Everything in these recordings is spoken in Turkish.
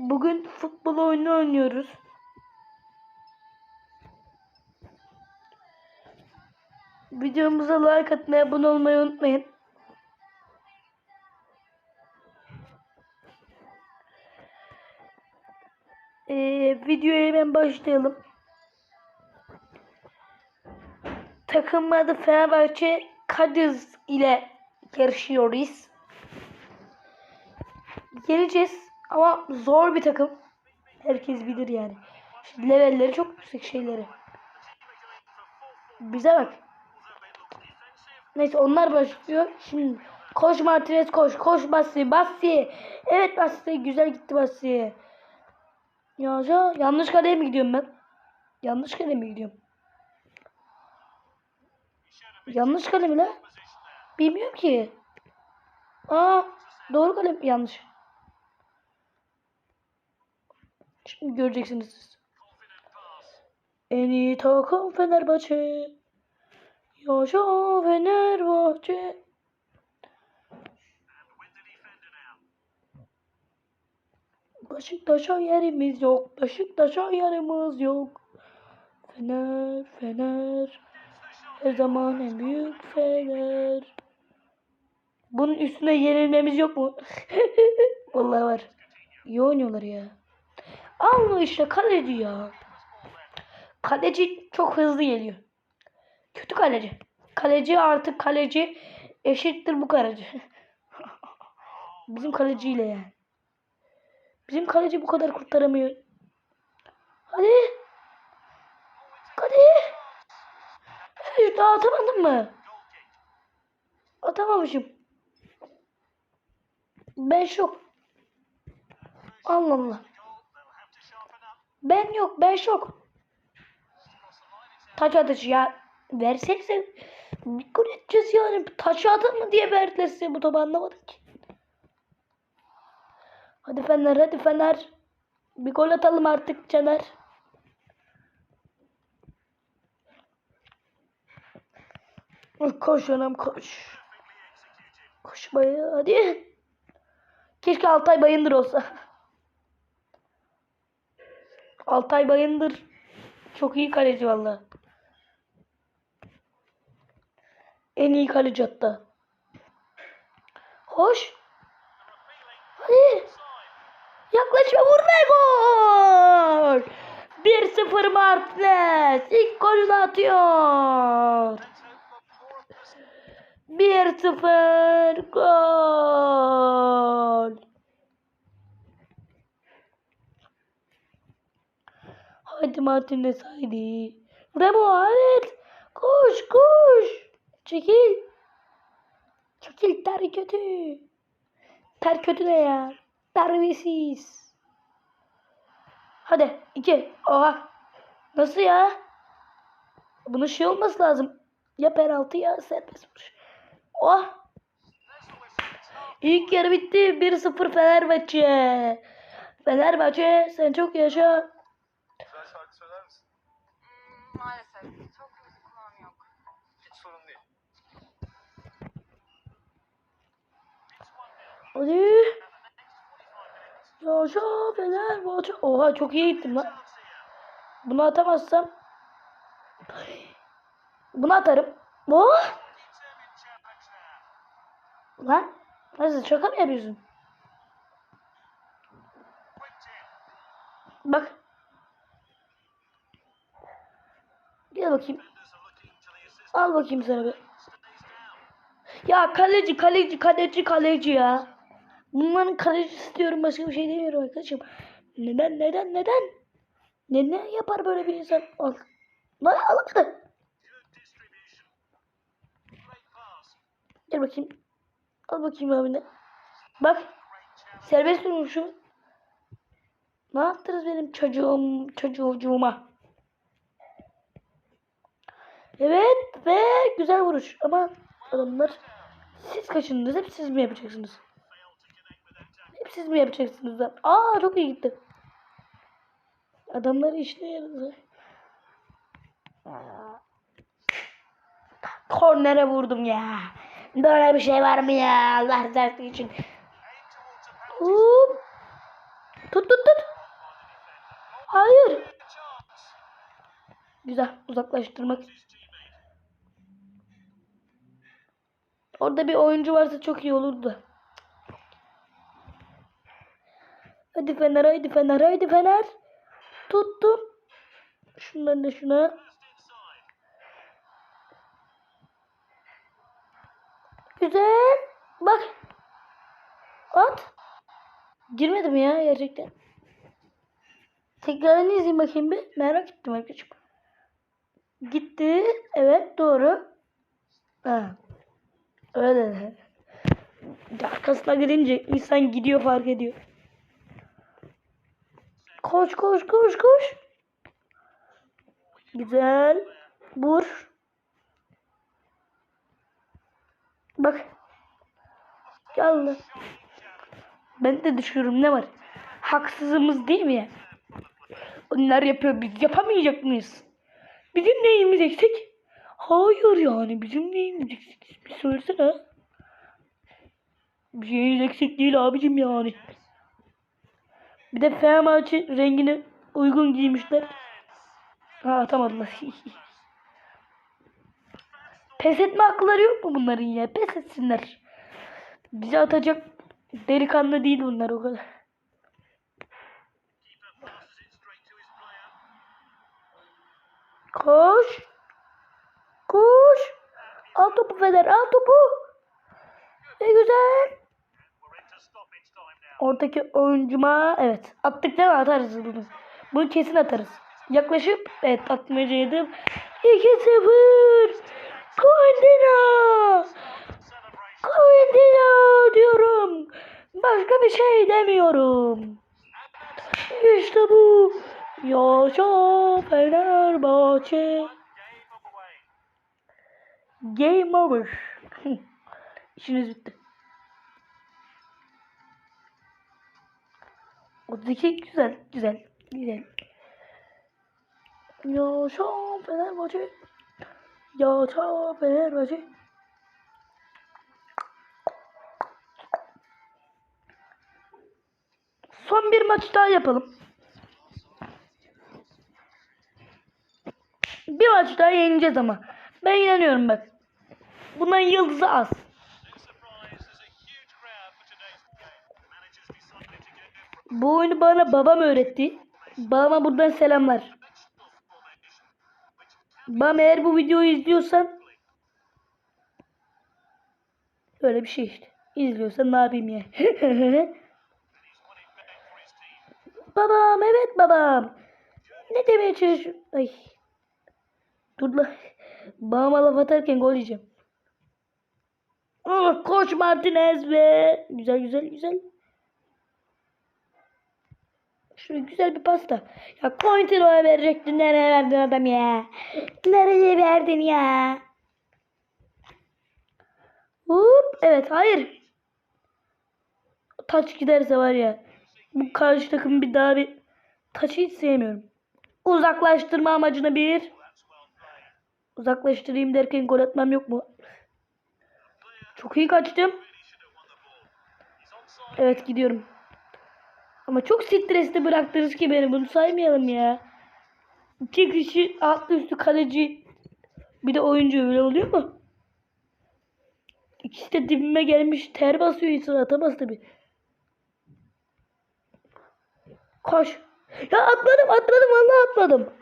Bugün futbol oyunu oynuyoruz. Videomuza like atmayı, abone olmayı unutmayın. Ee, videoya hemen başlayalım. Takım adı Fenerbahçe Kadiz ile yarışıyoruz. Geleceğiz ama zor bir takım. Herkes bilir yani. Şimdi levelleri çok yüksek şeyleri. Bize bak. Neyse onlar başlıyor. Şimdi koş Martinez koş. Koş Basri. Basri. Evet Basri. Güzel gitti Basri. Ya, ya yanlış kaleye mi gidiyorum ben? Yanlış kaleye mi gidiyorum? Yanlış kale mi lan? Bilmiyorum ki. Aa doğru kale mi? Yanlış. Şimdi göreceksiniz siz. En iyi takım Fenerbahçe. Yaşa Fenerbahçe. Beşiktaş'a yerimiz yok. Beşiktaş'a yerimiz yok. Fener, Fener. Her zaman en büyük Fener. Bunun üstüne yenilmemiz yok mu? Vallahi var. İyi oynuyorlar ya. Alma işte kaleci ya. Kaleci çok hızlı geliyor. Kötü kaleci. Kaleci artık kaleci eşittir bu kaleci. Bizim kaleciyle yani. Bizim kaleci bu kadar kurtaramıyor. Hadi. Hadi. Hey, daha atamadın mı? Atamamışım. Ben şok. Allah Allah. Ben yok, ben şok. Taç atışı ya. Versenize. Gol edeceğiz yani. Taç atın mı diye verdiler size bu topu anlamadım ki. Hadi Fener, hadi Fener. Bir gol atalım artık Caner. Koş anam koş. Koş bayı hadi. Keşke Altay Bayındır olsa. Altay Bayındır çok iyi kaleci valla. En iyi kaleci hatta. Hoş. Hadi. Yaklaşma vur ve gol. 1-0 Martinez. İlk golünü atıyor. 1-0 gol. Hadi Martinez haydi. Bravo evet. Koş koş. Çekil. Çekil ter kötü. Ter kötü ne ya? Terbiyesiz. Hadi iki. Oha. Nasıl ya? Bunun şey olması lazım. Ya penaltı ya serbest vuruş. Oh. İlk yarı bitti. 1-0 Fenerbahçe. Fenerbahçe sen çok yaşa. Maalesef. Çok müzik kulağım yok. Hiç sorun değil. Hadi. Yaşa Fenerbahçe. Oha çok iyi gittim lan. Bunu atamazsam. Bunu atarım. Oh. Lan. Nasıl şaka mı yapıyorsun? Bak. Gel bakayım. Al bakayım sana bir. Ya kaleci kaleci kaleci kaleci ya. Bunların kaleci istiyorum başka bir şey demiyorum arkadaşım. Neden neden neden? Neden yapar böyle bir insan? Al. Lan alamadı. Gel bakayım. Al bakayım abine. Bak. Serbest durmuşum. Ne yaptınız benim çocuğum çocuğuma? Evet ve güzel vuruş ama adamlar siz kaçındınız hep siz mi yapacaksınız? Hep siz mi yapacaksınız lan? Aa çok iyi gitti. Adamlar işine yaradı. Kornere vurdum ya. Böyle bir şey var mı ya Allah rızası için. Hop. Tut tut tut. Hayır. Güzel uzaklaştırmak. Orada bir oyuncu varsa çok iyi olurdu. Hadi Fener, haydi Fener, haydi Fener. Tuttum. Şundan da şuna. Güzel. Bak. At. Girmedi mi ya gerçekten? Tekrarını izleyeyim bakayım bir. Merak ettim arkadaşım. Gitti. Evet doğru. Ha. Öyle. Arkasına gidince insan gidiyor fark ediyor. Koş koş koş koş. Güzel. Vur. Bak. Geldi. Ben de düşüyorum ne var? Haksızımız değil mi ya? Onlar yapıyor biz yapamayacak mıyız? Bizim neyimiz eksik? Hayır yani bizim neyimiz eksik? Bir söylesene. Bir şeyiniz eksik değil abicim yani. Bir de Fenerbahçe rengine uygun giymişler. Ha atamadılar. Pes etme hakları yok mu bunların ya? Pes etsinler. Bize atacak delikanlı değil bunlar o kadar. Koş. Al topu Fener al topu. Ne güzel. Oradaki oyuncuma evet attık değil mi atarız bunu. Bunu kesin atarız. Yaklaşıp evet atmacaydım. 2-0. Koendina. Koendina diyorum. Başka bir şey demiyorum. İşte bu. Yaşa Fenerbahçe. Game over. İşiniz bitti. 32 güzel, güzel, güzel. Yaşa Fenerbahçe. Yaşa Fenerbahçe. Son bir maç daha yapalım. Bir maç daha yeneceğiz ama. Ben inanıyorum bak. Bunların yıldızı az. Bu oyunu bana babam öğretti. Babama buradan selamlar. Babam eğer bu videoyu izliyorsan Öyle bir şey işte. İzliyorsan ne yapayım ya? babam evet babam. Ne demeye çalışıyorsun? Ay. Dur lan. Babama laf atarken gol yiyeceğim. Ah, koş Martinez be. Güzel güzel güzel. Şöyle güzel bir pasta. Ya Cointero'ya verecektin. Nereye verdin adam ya? Nereye verdin ya? Hop. Evet hayır. Taç giderse var ya. Bu karşı takım bir daha bir taçı hiç sevmiyorum. Uzaklaştırma amacına bir. Uzaklaştırayım derken gol atmam yok mu? Çok iyi kaçtım. Evet gidiyorum. Ama çok stresli bıraktınız ki beni. Bunu saymayalım ya. İki kişi altlı üstü kaleci. Bir de oyuncu öyle oluyor mu? İkisi de dibime gelmiş. Ter basıyor insan atamaz tabi. Koş. Ya atladım atladım vallahi atladım.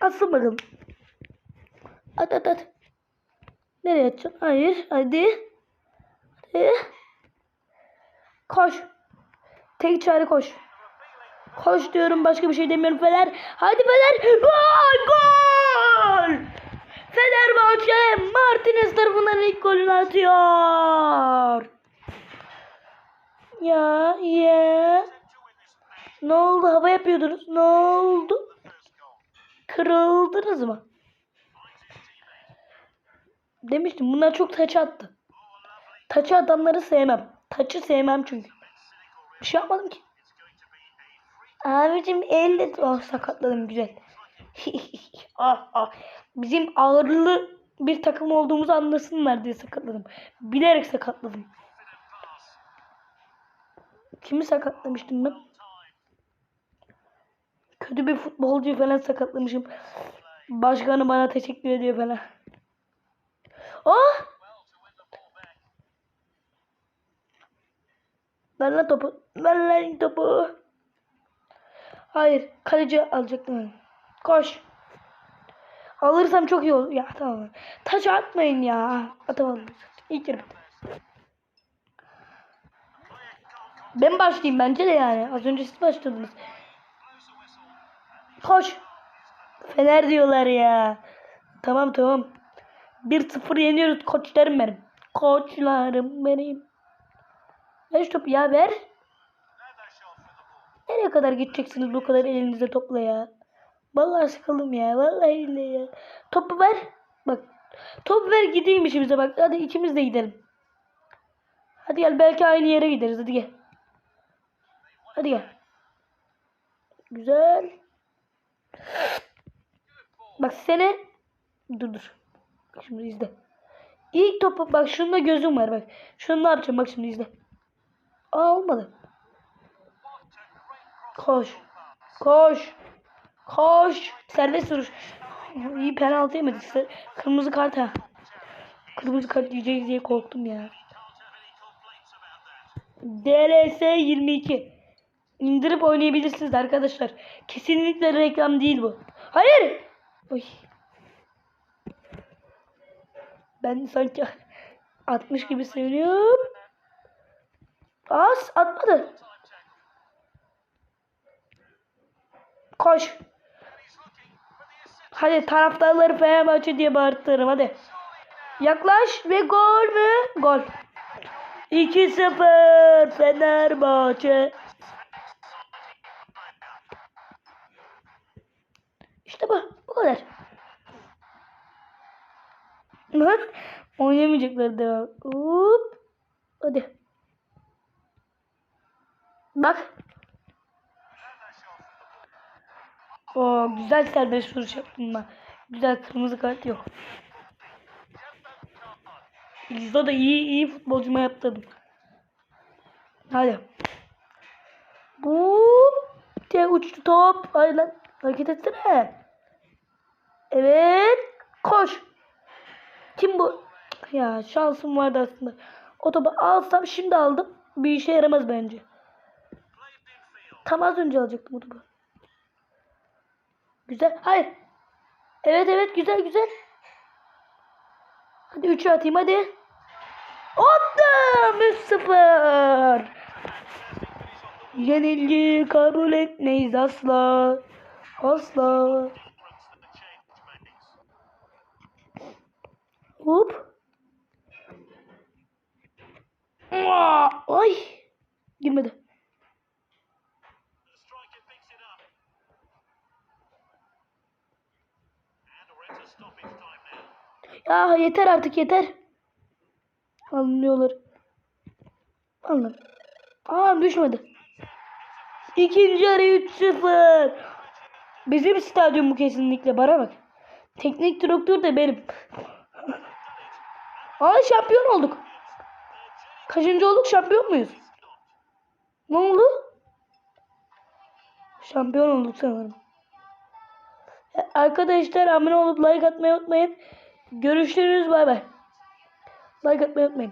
Atsın bakalım. At at at. Nereye atacaksın? Hayır. Hadi. Hadi. Koş. Tek çare koş. Koş diyorum başka bir şey demiyorum Fener. Hadi Fener. Gol! Gol! Fenerbahçe Martinez tarafından ilk golünü atıyor. Ya ya. Ne oldu? Hava yapıyordunuz. Ne oldu? Kırıldınız mı? Demiştim bunlar çok taç attı. Taçı adamları sevmem. Taçı sevmem çünkü. Bir şey yapmadım ki. Abicim elle oh, sakatladım güzel. ah, ah. Bizim ağırlı bir takım olduğumuzu anlasınlar diye sakatladım. Bilerek sakatladım. Kimi sakatlamıştım ben? Kötü bir futbolcuyu falan sakatlamışım. Başkanı bana teşekkür ediyor falan. Oh! Ver lan topu. Ver lan topu. Hayır. Kaleci alacaktım. Koş. Alırsam çok iyi olur. Ya tamam. Taç atmayın ya. Atamadım. İlk yarı. Ben başlayayım bence de yani. Az önce siz başladınız. Koş. Fener diyorlar ya. Tamam tamam. 1-0 yeniyoruz koçlarım benim. Koçlarım benim. Ver şu topu ya ver. Nereye kadar gideceksiniz bu kadar elinizde topla ya? Vallahi sıkıldım ya. Vallahi billahi ya. Topu ver. Bak. Topu ver gideyim işimize bak. Hadi ikimiz de gidelim. Hadi gel belki aynı yere gideriz. Hadi gel. Hadi gel. Güzel. Bak seni dur dur. Şimdi izle. İlk topu bak şunda gözüm var bak. Şunu ne yapacağım bak şimdi izle. Aa olmadı. Koş. Koş. Koş. Serbest vuruş. İyi penaltı yemedik. Kırmızı kart ha. Kırmızı kart yiyeceğiz diye korktum ya. DLS 22. İndirip oynayabilirsiniz arkadaşlar. Kesinlikle reklam değil bu. Hayır. Oy. Ben sanki 60 gibi seviniyorum. Az atmadı. Koş. Hadi taraftarları Fenerbahçe diye bağırtırım hadi. Yaklaş ve gol mü? Gol. 2-0 Fenerbahçe. Kadar. Bak. Oynamayacaklar devam. Hop. Hadi. Bak. O güzel serbest vuruş yaptım ben. Güzel kırmızı kart yok. İzzo da iyi iyi futbolcuma yaptırdım. Hadi. Bu diye uçtu top. Hayır lan hareket etsene. Evet. Koş. Kim bu? Ya şansım vardı aslında. O topu alsam şimdi aldım. Bir işe yaramaz bence. Tam az önce alacaktım o. Güzel. Hayır. Evet evet güzel güzel. Hadi 3'ü atayım hadi. Attım 3-0. Yenilgi kabul etmeyiz asla. Asla. Hop. Aa, Ay. Girmedi. Ya yeter artık yeter. Anlıyorlar. Anladım. Aa düşmedi. İkinci yarı 3-0. Bizim stadyum bu kesinlikle. Bana bak. Teknik direktör de benim. Aa şampiyon olduk. Kaçıncı olduk? Şampiyon muyuz? Ne oldu? Şampiyon olduk sanırım. Arkadaşlar abone olup like atmayı unutmayın. Görüşürüz bay bay. Like atmayı unutmayın.